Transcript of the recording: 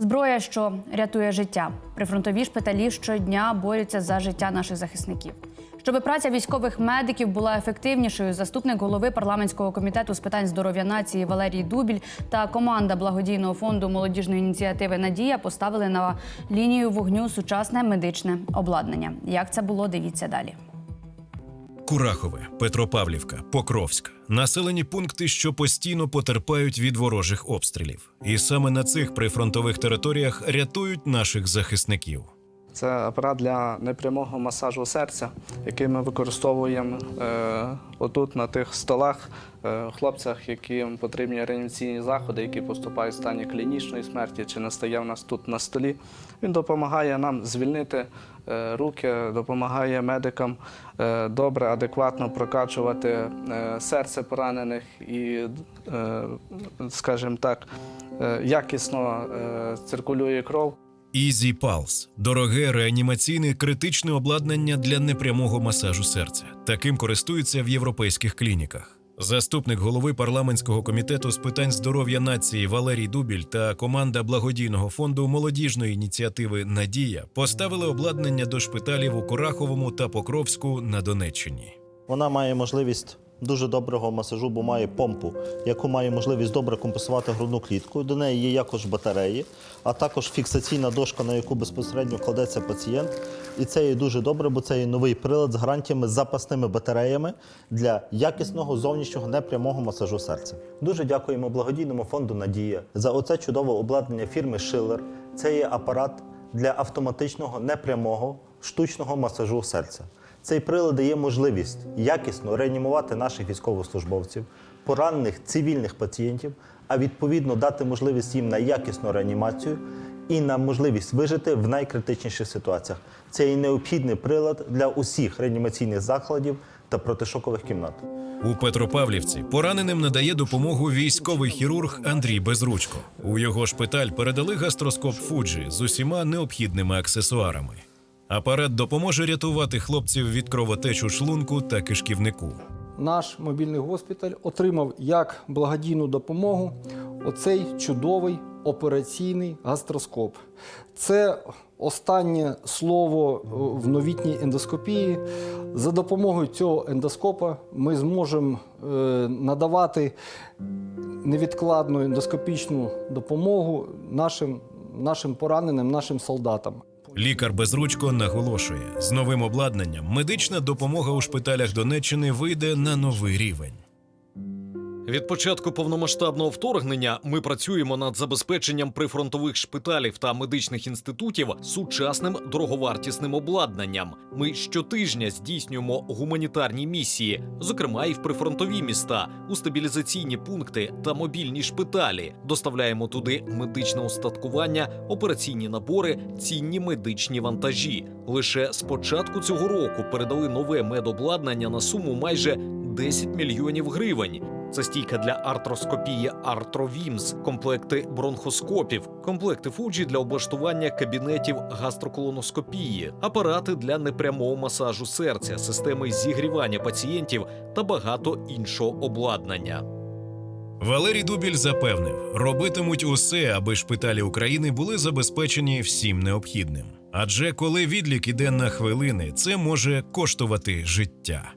Зброя, що рятує життя. Прифронтові шпиталі щодня борються за життя наших захисників. Щоб праця військових медиків була ефективнішою, заступник голови парламентського комітету з питань здоров'я нації Валерій Дубіль та команда благодійного фонду молодіжної ініціативи Надія поставили на лінію вогню сучасне медичне обладнання. Як це було, дивіться далі. Курахове, Петропавлівка, Покровськ населені пункти, що постійно потерпають від ворожих обстрілів, і саме на цих прифронтових територіях рятують наших захисників. Це апарат для непрямого масажу серця, який ми використовуємо е, отут на тих столах е, хлопцях, яким потрібні реанімаційні заходи, які поступають в стані клінічної смерті, чи настає в нас тут на столі. Він допомагає нам звільнити е, руки, допомагає медикам е, добре, адекватно прокачувати е, серце поранених і, е, скажімо так, е, якісно е, циркулює кров. Easy Pulse – дороге реанімаційне критичне обладнання для непрямого масажу серця. Таким користуються в європейських клініках. Заступник голови парламентського комітету з питань здоров'я нації Валерій Дубіль та команда благодійного фонду молодіжної ініціативи Надія поставили обладнання до шпиталів у Кураховому та Покровську на Донеччині. Вона має можливість дуже доброго масажу, бо має помпу, яку має можливість добре компенсувати грудну клітку. До неї є якож батареї, а також фіксаційна дошка, на яку безпосередньо кладеться пацієнт. І це є дуже добре, бо це є новий прилад з гарантіями з запасними батареями для якісного зовнішнього непрямого масажу серця. Дуже дякуємо благодійному фонду Надія за оце чудове обладнання фірми Шиллер. Це є апарат для автоматичного непрямого штучного масажу серця. Цей прилад дає можливість якісно реанімувати наших військовослужбовців, поранених цивільних пацієнтів, а відповідно дати можливість їм на якісну реанімацію і на можливість вижити в найкритичніших ситуаціях. Це є необхідний прилад для усіх реанімаційних закладів та протишокових кімнат. У Петропавлівці пораненим надає допомогу військовий хірург Андрій Безручко. У його шпиталь передали гастроскоп Фуджі з усіма необхідними аксесуарами. Апарат допоможе рятувати хлопців від кровотечу шлунку та кишківнику. наш мобільний госпіталь отримав як благодійну допомогу оцей чудовий операційний гастроскоп. Це останнє слово е, в новітній ендоскопії. За допомогою цього ендоскопа ми зможемо е, надавати невідкладну ендоскопічну допомогу нашим, нашим пораненим, нашим солдатам. Лікар Безручко наголошує, з новим обладнанням медична допомога у шпиталях Донеччини вийде на новий рівень. Від початку повномасштабного вторгнення ми працюємо над забезпеченням прифронтових шпиталів та медичних інститутів сучасним дороговартісним обладнанням. Ми щотижня здійснюємо гуманітарні місії, зокрема і в прифронтові міста, у стабілізаційні пункти та мобільні шпиталі. Доставляємо туди медичне устаткування, операційні набори, цінні медичні вантажі. Лише з початку цього року передали нове медобладнання на суму майже 10 мільйонів гривень. Це стійка для артроскопії Артровімс, комплекти бронхоскопів, комплекти Фуджі для облаштування кабінетів гастроколоноскопії, апарати для непрямого масажу серця, системи зігрівання пацієнтів та багато іншого обладнання. Валерій Дубіль запевнив, робитимуть усе, аби шпиталі України були забезпечені всім необхідним. Адже коли відлік іде на хвилини, це може коштувати життя.